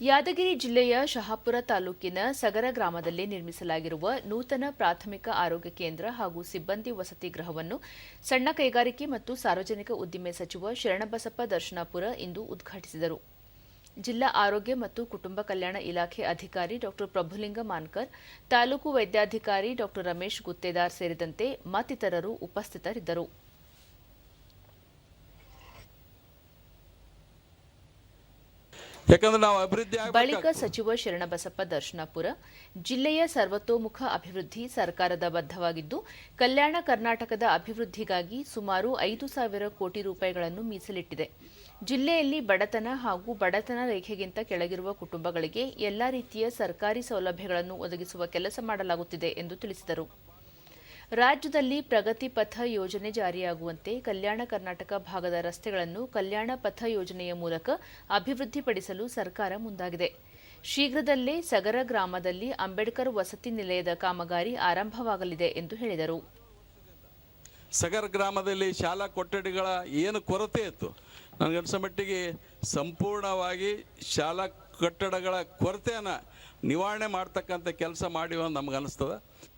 ಯಾದಗಿರಿ ಜಿಲ್ಲೆಯ ಶಹಾಪುರ ತಾಲೂಕಿನ ಸಗರ ಗ್ರಾಮದಲ್ಲಿ ನಿರ್ಮಿಸಲಾಗಿರುವ ನೂತನ ಪ್ರಾಥಮಿಕ ಆರೋಗ್ಯ ಕೇಂದ್ರ ಹಾಗೂ ಸಿಬ್ಬಂದಿ ವಸತಿ ಗೃಹವನ್ನು ಸಣ್ಣ ಕೈಗಾರಿಕೆ ಮತ್ತು ಸಾರ್ವಜನಿಕ ಉದ್ದಿಮೆ ಸಚಿವ ಶರಣಬಸಪ್ಪ ದರ್ಶನಾಪುರ ಇಂದು ಉದ್ಘಾಟಿಸಿದರು. ಜಿಲ್ಲಾ ಆರೋಗ್ಯ ಮತ್ತು ಕುಟುಂಬ ಕಲ್ಯಾಣ ಇಲಾಖೆ ಅಧಿಕಾರಿ ಡಾ ಪ್ರಭುಲಿಂಗ ಮಾನ್ಕರ್, ತಾಲೂಕು ವೈದ್ಯಾಧಿಕಾರಿ ಡಾ ರಮೇಶ್ ಗುತ್ತೇದಾರ್ ಸೇರಿದಂತೆ ಮತ್ತಿತರರು ಉಪಸ್ಥಿತರಿದ್ದರು. ಯಾಕಂದ್ರೆ ನಾವು ಅಭಿವೃದ್ಧಿ ಬಳಿಕ. ಸಚಿವ ಶರಣಬಸಪ್ಪ ದರ್ಶನಾಪುರ ಜಿಲ್ಲೆಯ ಸರ್ವತೋಮುಖ ಅಭಿವೃದ್ಧಿ ಸರ್ಕಾರದ ಬದ್ಧವಾಗಿದ್ದು, ಕಲ್ಯಾಣ ಕರ್ನಾಟಕದ ಅಭಿವೃದ್ಧಿಗಾಗಿ ಸುಮಾರು ಐದು ಸಾವಿರ ಕೋಟಿ ರೂಪಾಯಿಗಳನ್ನು ಮೀಸಲಿಟ್ಟಿದೆ ಜಿಲ್ಲೆಯಲ್ಲಿ ಬಡತನ ಹಾಗೂ ಬಡತನ ರೇಖೆಗಿಂತ ಕೆಳಗಿರುವ ಕುಟುಂಬಗಳಿಗೆ ಎಲ್ಲಾ ರೀತಿಯ ಸರ್ಕಾರಿ ಸೌಲಭ್ಯಗಳನ್ನು ಒದಗಿಸುವ ಕೆಲಸ ಮಾಡಲಾಗುತ್ತಿದೆ ಎಂದು ತಿಳಿಸಿದರು ರಾಜ್ಯದಲ್ಲಿ ಪ್ರಗತಿ ಪಥ ಯೋಜನೆ ಜಾರಿಯಾಗುವಂತೆ ಕಲ್ಯಾಣ ಕರ್ನಾಟಕ ಭಾಗದ ರಸ್ತೆಗಳನ್ನು ಕಲ್ಯಾಣ ಪಥ ಯೋಜನೆಯ ಮೂಲಕ ಅಭಿವೃದ್ಧಿಪಡಿಸಲು ಸರ್ಕಾರ ಮುಂದಾಗಿದೆ. ಶೀಘ್ರದಲ್ಲೇ ಸಗರ ಗ್ರಾಮದಲ್ಲಿ ಅಂಬೇಡ್ಕರ್ ವಸತಿ ನಿಲಯದ ಕಾಮಗಾರಿ ಆರಂಭವಾಗಲಿದೆ ಎಂದು ಹೇಳಿದರು. ಸಗರ ಗ್ರಾಮದಲ್ಲಿ ಶಾಲಾ ಕೊಠಡಿಗಳ ಏನು ಕೊರತೆ ಇತ್ತು? ನನಗನ್ಸೋ ಮಟ್ಟಿಗೆ ಸಂಪೂರ್ಣವಾಗಿ ಶಾಲಾ ಕಟ್ಟಡಗಳ ಕೊರತೆಯನ್ನು ನಿವಾರಣೆ ಮಾಡ್ತಕ್ಕಂಥ ಕೆಲಸ ಮಾಡಿವ ನಮ್ಗೆ ಅನಿಸ್ತದೆ.